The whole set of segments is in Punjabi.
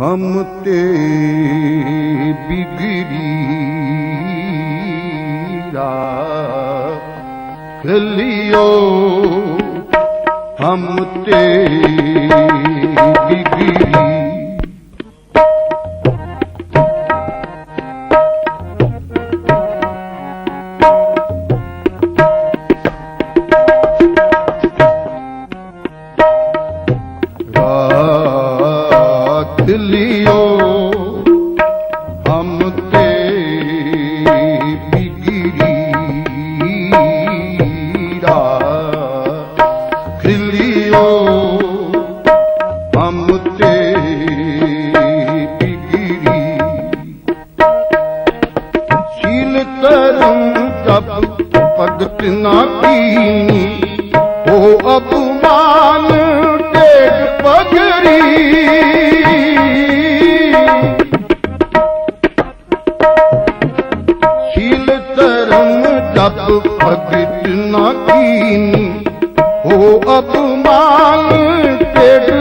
ਹਮ ਤੇ ਬਿਗਰੀ ਰਾ। ਖਲਿਓ ਹਮ ਜਗਤ ਨਾ ਪੀਣੀ। ਉਹ ਅਪਮਾਨ ਟੇਕ ਪਗਰੀ ਸ਼ੀਲ ਧਰਮ ਜਪ ਭਗਤ ਨਾ ਕੀਨੀ। ਉਹ ਅਪਮਾਨ ਟੇਕ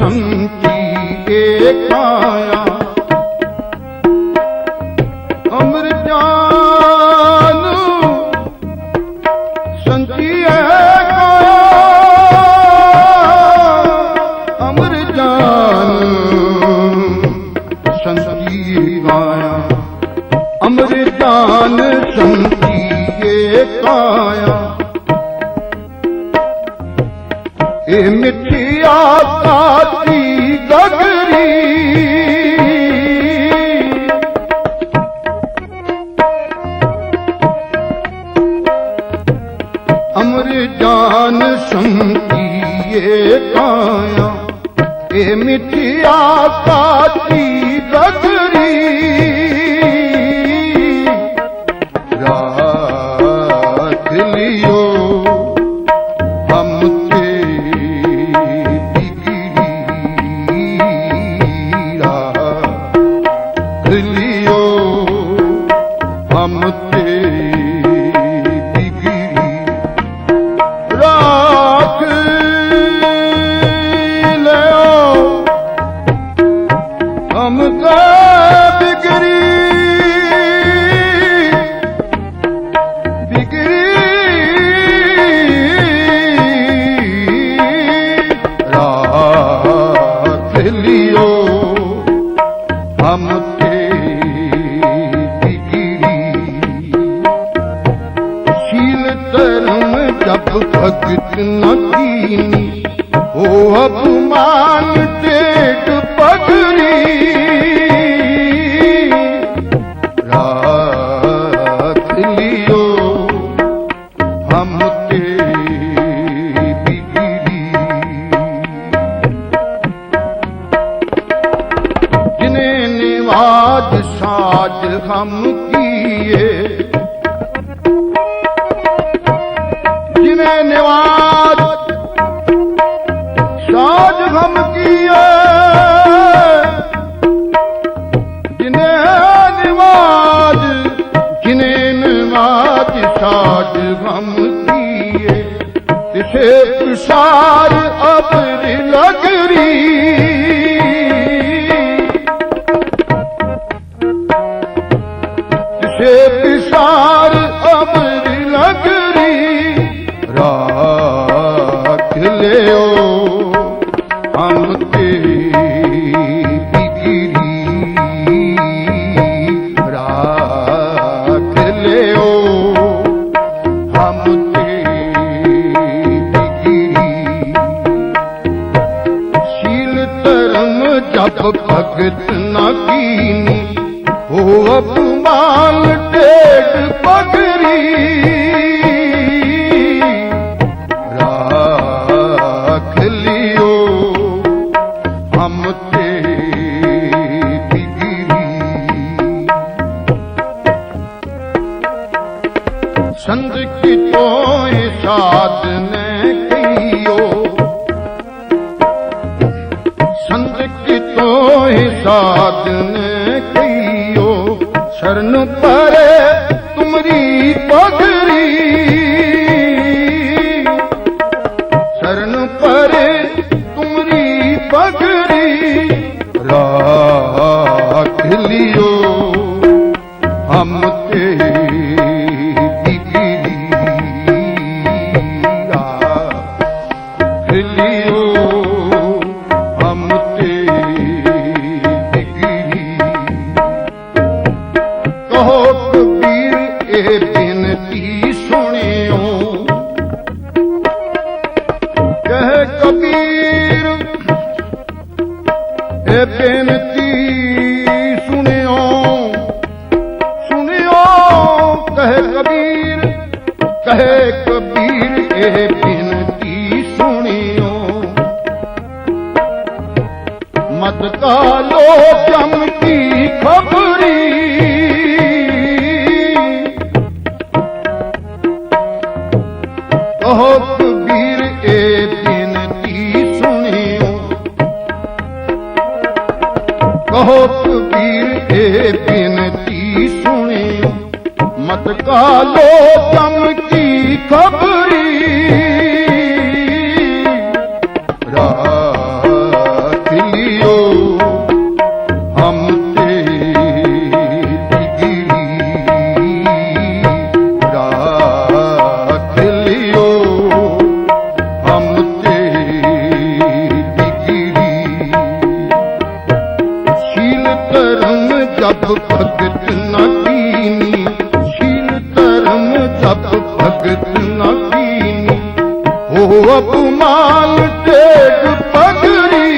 सन्ति एका ਇਹ ਮਿੱਠੀ ਆਸਾਤੀ ਗਗਰੀ। ਅਮਰ ਜਾਨ ਸੰਤੀਏ ਕਾਇਆ। ਇਹ ਮਿੱਠੀ ਆਸਾਤੀ Billy साज साज हम किए जिन्हें निवाज साज हम किए ਭਗਤ ਨਾ ਕੀਨੀ ਹੋ ਅਪਮਾਨ ਟੇਕ ਪਗਰੀ ਰਾਖ ਲਿਓ ਹਮ ਤੇ ਬਿਗਰੀ ਸੰਦ ਕੀ ਤੋਏ ਸਾਧਨ ਕਈਓ ਸ਼ਰਨ ਪਰੇ ਤੁਮਰੀ ਪਗਰੀ ਕਹੇ ਕਬੀਰ ਇਹ ਬੇਨਤੀ ਸੁਣਿਓ। ਮਤ ਕਾਲੋ ਜਮ ਕੀ ਖਬਰੀ। ਕਹੋ ਮਤ ਕਾਲੋ ਤਮ ਕੀ माल टेक पगड़ी